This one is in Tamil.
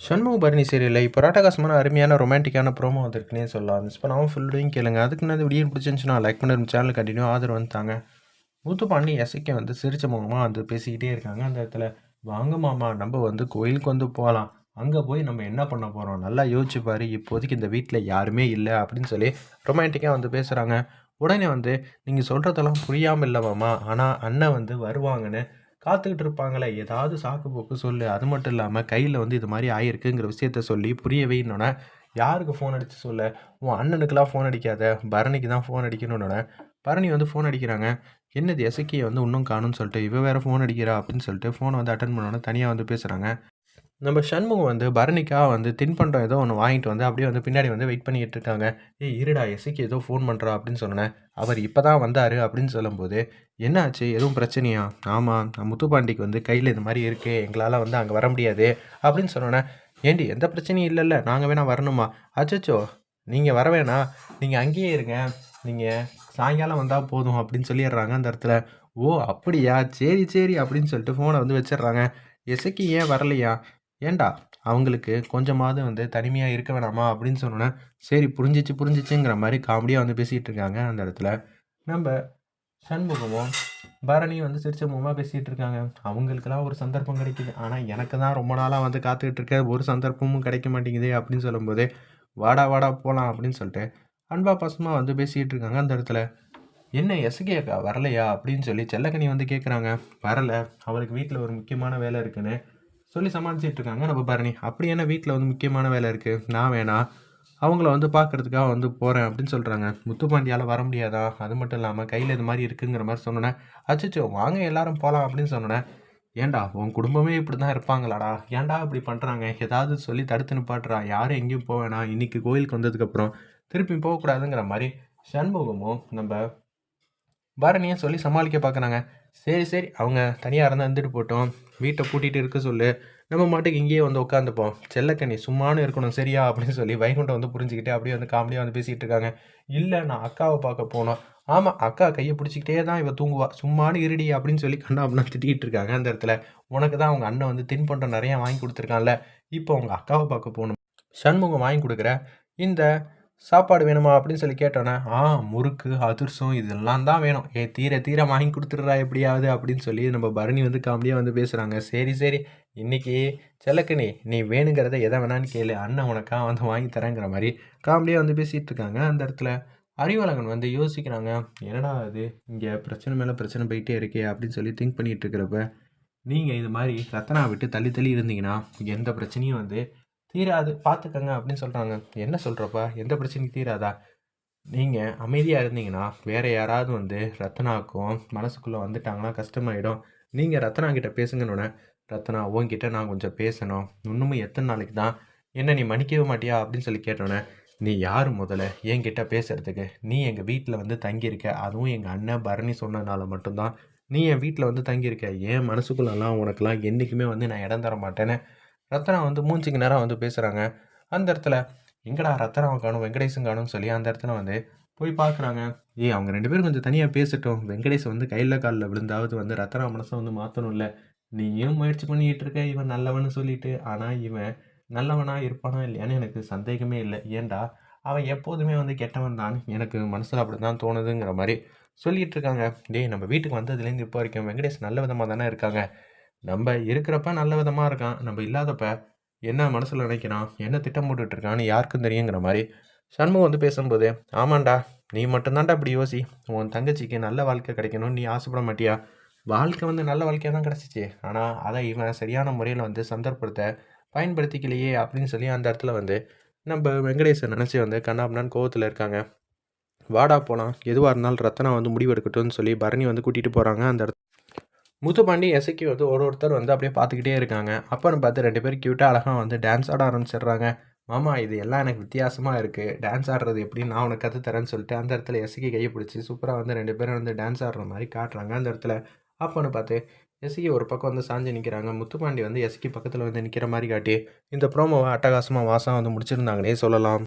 சண்முக பரணி சீரியலில் இப்போ ராட்டகாசமான அருமையான ரொமான்டிக்கான ப்ரோமோ வந்திருக்குன்னே சொல்லலாம். மிஸ் பண்ணாமல் ஃபுல்லையும் கேளுங்க. அதுக்கு நான் வீடியோ பிடிச்சிருந்துச்சுன்னா லைக் பண்ணி சேனல் கண்டினியூ ஆதரவு வந்துட்டாங்க. முத்துப்பாண்டி எசைக்கே வந்து சிரிச்ச முகமாக வந்து பேசிக்கிட்டே இருக்காங்க. அந்த இடத்துல வாங்க மாமா நம்ம வந்து கோயிலுக்கு வந்து போகலாம் அங்கே போய் நம்ம என்ன பண்ண போகிறோம் நல்லா யோசிச்சு பாரு. இப்போதைக்கு இந்த வீட்டில் யாருமே இல்லை. அப்படின்னு சொல்லி ரொமான்டிக்காக வந்து பேசுகிறாங்க உடனே வந்து நீங்கள் சொல்கிறதெல்லாம் புரியாமல் இல்லை மாமா. ஆனால் அண்ணன் வந்து வருவாங்கன்னு காத்துக்கிட்டு இருப்பாங்களே ஏதாவது சாக்கு போக்கு சொல்லு. அது மட்டும் இல்லாமல் கையில் வந்து இது மாதிரி ஆயிருக்குங்கிற விஷயத்த சொல்லி புரிய வைனோடனே யாருக்கு ஃபோன் அடித்து சொல்ல? உன் அண்ணனுக்கெலாம் ஃபோன் அடிக்காத. பரணிக்கு தான் ஃபோன் அடிக்கணுன்னொடனே பரணி வந்து ஃபோன் அடிக்கிறாங்க. என்னது எசக்கியை வந்து இன்னும் காணும்னு சொல்லிட்டு இவ வேறு ஃபோன் அடிக்கிறா அப்படின்னு சொல்லிட்டு ஃபோனை வந்து அட்டன் பண்ணோன்னே தனியாக வந்து பேசுகிறாங்க நம்ம சண்முகம் வந்து பரணிக்காக வந்து தின்பண்டம் ஏதோ ஒன்று வாங்கிட்டு வந்து அப்படியே வந்து பின்னாடி வந்து வெயிட் பண்ணிக்கிட்டு இருக்காங்க. ஏய் இருடா எசைக்கு ஏதோ ஃபோன் பண்ணுறா அப்படின்னு சொன்னேன். அவர் இப்போ தான் வந்தார் அப்படின்னு சொல்லும்போது என்னாச்சு? எதுவும் பிரச்சனையா? ஆமாம் முத்துப்பாண்டிக்கு வந்து கையில் இந்த மாதிரி இருக்குது எங்களால் வந்து அங்கே வர முடியாது. அப்படின்னு சொன்னோன்னே ஏண்டி எந்த பிரச்சனையும் இல்லைல்ல நாங்கள் வேணால் வரணுமா? அச்சச்சோ நீங்கள் வர வேணாம் நீங்கள் அங்கேயே இருங்க. நீங்கள் சாயங்காலம் வந்தால் போதும் அப்படின்னு சொல்லிடுறாங்க அந்த இடத்துல. ஓ அப்படியா? சரி சரி அப்படின்னு சொல்லிட்டு ஃபோனை வந்து வச்சிடுறாங்க. எசைக்கு ஏன் வரலையா? ஏண்டா? அவங்களுக்கு கொஞ்சமாவது வந்து தனிமையாக இருக்க வேணாமா? அப்படின்னு சொன்னோன்னே சரி புரிஞ்சிச்சு புரிஞ்சிச்சுங்கிற மாதிரி காமெடியாக வந்து பேசிகிட்டு இருக்காங்க அந்த இடத்துல. நம்ம சண்முகமும் பரணியும் வந்து சிரிச்ச முகமாக பேசிகிட்டு இருக்காங்க. அவங்களுக்கெல்லாம் ஒரு சந்தர்ப்பம் கிடைக்குது. ஆனால் எனக்கு தான் ரொம்ப நாளாக வந்து காத்துக்கிட்டு இருக்க ஒரு சந்தர்ப்பமும் கிடைக்க மாட்டேங்குது அப்படின்னு சொல்லும்போது வாடா வாடா போகலாம் அப்படின்னு சொல்லிட்டு அன்பா பசமாக வந்து பேசிகிட்டு இருக்காங்க அந்த இடத்துல. என்ன எஸ்கே அக்கா வரலையா? அப்படின்னு சொல்லி செல்லக்கனி வந்து கேட்குறாங்க வரலை. அவளுக்கு வீட்டில் ஒரு முக்கியமான வேலை இருக்குன்னு சொல்லி சமாளிச்சிட்டு இருக்காங்க நம்ம பரணி அப்படி என்ன வீட்டில் வந்து முக்கியமான வேலை இருக்குது நான் வேணாம் அவங்கள வந்து பார்க்குறதுக்காக வந்து போகிறேன் அப்படின்னு சொல்கிறாங்க முத்துப்பாண்டியால் வர முடியாதா? அது மட்டும் இல்லாமல் கையில் இது மாதிரி இருக்குங்கிற மாதிரி சொன்னேன் அச்சோ வாங்க எல்லாரும் போகலாம் அப்படின்னு சொன்னேன் ஏன்டா உன் குடும்பமே இப்படி தான் இருப்பாங்களாடா? ஏன்டா இப்படி பண்ணுறாங்க ஏதாவது சொல்லி தடுத்து நிப்பாட்டுறா. யாரும் எங்கேயும் போவேணா இன்றைக்கி கோயிலுக்கு வந்ததுக்கப்புறம் திருப்பி போகக்கூடாதுங்கிற மாதிரி சண்முகமும் நம்ம பரணியை சொல்லி சமாளிக்க பார்க்குறாங்க சரி சரி அவங்க தனியாக இருந்தால் இருந்துட்டு போட்டோம். வீட்டை பூட்டிகிட்டு இருக்க சொல்லு. நம்ம மாட்டுக்கு இங்கேயே வந்து உட்காந்துப்போம் செல்லக்கண்ணி சும்மானு இருக்கணும் சரியா? அப்படின்னு சொல்லி வைகுண்டம் வந்து புரிஞ்சுக்கிட்டு அப்படியே வந்து காமெடியாக வந்து பேசிகிட்டு இருக்காங்க. இல்லை நான் அக்காவை பார்க்க போனோம். ஆமாம் அக்கா கையை பிடிச்சிக்கிட்டே தான் இவள் தூங்குவா. சும்மானு இருடி அப்படின்னு சொல்லி கண்டா அப்படின்னு திட்டிகிட்டு இருக்காங்க அந்த இடத்துல. உனக்கு தான் அவங்க அண்ணன் வந்து தின்பண்டம் நிறையா வாங்கி கொடுத்துருக்கான்ல. இப்போ அவங்க அக்காவை பார்க்க போகணும். சண்முகம் வாங்கி கொடுக்குற இந்த சாப்பாடு வேணுமா அப்படின்னு சொல்லி கேட்டோன்னே ஆ முறுக்கு அதிர்சம் இதெல்லாம் தான் வேணும். ஏ தீர தீர வாங்கி கொடுத்துட்றா எப்படியாவது அப்படின்னு சொல்லி நம்ம பரணி வந்து காமெடியாக வந்து பேசுகிறாங்க சரி சரி. இன்றைக்கி செல்லக்கணி நீ வேணுங்கிறத எதை வேணான்னு கேளு. அண்ணன் உனக்கா வந்து வாங்கி தரேங்கிற மாதிரி காமெடியாக வந்து பேசிகிட்டு இருக்காங்க. அந்த இடத்துல அறிவழகன் வந்து யோசிக்கிறாங்க. என்னடா அது இங்கே பிரச்சனை மேலே பிரச்சனை போயிட்டே இருக்கே அப்படின்னு சொல்லி திங்க் பண்ணிகிட்டு இருக்கிறப்ப நீங்கள் இது மாதிரி ரத்தனா விட்டு தள்ளி தள்ளி இருந்தீங்கன்னா எந்த பிரச்சனையும் வந்து தீராது பார்த்துக்கங்க அப்படின்னு சொல்கிறாங்க என்ன சொல்கிறப்பா எந்த பிரச்சனையும் தீராதா? நீங்கள் அமைதியாக இருந்தீங்கன்னா வேறு யாராவது வந்து ரத்னாவுக்கும் மனசுக்குள்ளே வந்துட்டாங்கன்னா கஷ்டமாயிடும். நீங்கள் ரத்னா கிட்டே பேசுங்கன்னு ரத்னா உங்ககிட்ட நான் கொஞ்சம் பேசணும். இன்னமும் எத்தனை நாளைக்கு தான்? என்ன நீ மன்னிக்கவே மாட்டியா? அப்படின்னு சொல்லி கேட்டோன்னே நீ யார் முதல்ல? என்கிட்ட பேசுகிறதுக்கு நீ எங்கள் வீட்டில் வந்து தங்கியிருக்க. அதுவும் எங்கள் அண்ணன் பரணி சொன்னதுனால மட்டும்தான். நீ என் வீட்டில் வந்து தங்கியிருக்க. ஏன் மனசுக்குள்ளெல்லாம் உனக்கெல்லாம் என்றைக்குமே வந்து நான் இடம் தர மாட்டேன்னு ரத்னா வந்து மூஞ்சிக்கு நேரம் வந்து பேசுகிறாங்க அந்த இடத்துல எங்கடா ரத்னாவை காணும் வெங்கடேஷன் காணும்னு சொல்லி அந்த இடத்துல வந்து போய் பார்க்குறாங்க. ஏய் அவங்க ரெண்டு பேரும் கொஞ்சம் தனியாக பேசட்டும். வெங்கடேஷ் வந்து கையில் காலில் விழுந்தாவது வந்து ரத்னா மனசை வந்து மாற்றணும்ல நீயும் முயற்சி பண்ணிக்கிட்டு இருக்க இவன் நல்லவன்னு சொல்லிட்டு. ஆனால் இவன் நல்லவனா இருப்பானா இல்லையான்னு எனக்கு சந்தேகமே இல்லை. ஏன்டா? அவன் எப்போதுமே வந்து கெட்டவன் தான். எனக்கு மனசில் அப்படி தான் தோணுதுங்கிற மாதிரி சொல்லிகிட்டு இருக்காங்க. டேய் நம்ம வீட்டுக்கு வந்ததுலேருந்து இப்போ வரைக்கும் வெங்கடேஷ் நல்ல விதமாக தானே இருக்காங்க. நம்ம இருக்கிறப்ப நல்ல விதமாக இருக்கான். நம்ம இல்லாதப்ப என்ன மனசில் நினைக்கிறான்? என்ன திட்டம் போட்டுட்ருக்கான்னு யாருக்கும் தெரியுங்கிற மாதிரி சண்முகம் வந்து பேசும்போது ஆமாண்டா நீ மட்டும்தான்டா இப்படி யோசி. உன் தங்கச்சிக்கு நல்ல வாழ்க்கை கிடைக்கணும்னு நீ ஆசைப்பட மாட்டியா? வாழ்க்கை வந்து நல்ல வாழ்க்கையாக தான் கிடச்சிச்சு. ஆனால் அதை இவன் சரியான முறையில் வந்து சந்தர்ப்பத்தை பயன்படுத்திக்கலையே அப்படின்னு சொல்லி அந்த இடத்துல வந்து நம்ம வெங்கடேசன் நினச்சி வந்து கண்ணாப்னான் கோவத்தில் இருக்காங்க. வாடா போகலாம் எதுவாக இருந்தாலும் ரத்தனா வந்து முடிவெடுக்கட்டும்னு சொல்லி பரணி வந்து கூட்டிகிட்டு போகிறாங்க அந்த இடத்துல. முத்துப்பாண்டி எசைக்கு வந்து ஒரு ஒருத்தர் வந்து அப்படியே பார்த்துக்கிட்டே இருக்காங்க. அப்போன்னு பார்த்து ரெண்டு பேரும் க்யூட்டாக அழகாக வந்து டான்ஸ் ஆட ஆரம்பிச்சிடுறாங்க. மாமா இது எல்லாம் எனக்கு வித்தியாசமாக இருக்குது டான்ஸ் ஆடுறது எப்படி? நான் உனக்கு கற்றுத்தரேன்னு சொல்லிட்டு அந்த இடத்துல எசைக்கு கையை பிடிச்சி சூப்பராக வந்து ரெண்டு பேரும் வந்து டான்ஸ் ஆடுற மாதிரி காட்டுறாங்க அந்த இடத்துல. அப்போன்னு பார்த்து எசைக்கு ஒரு பக்கம் வந்து சாஞ்சு நிற்கிறாங்க முத்துப்பாண்டி வந்து எசைக்கு பக்கத்தில் வந்து நிற்கிற மாதிரி காட்டி இந்த ப்ரோமோவை அட்டகாசமாக வாசம் வந்து முடிச்சிருந்தாங்கன்னே சொல்லலாம்.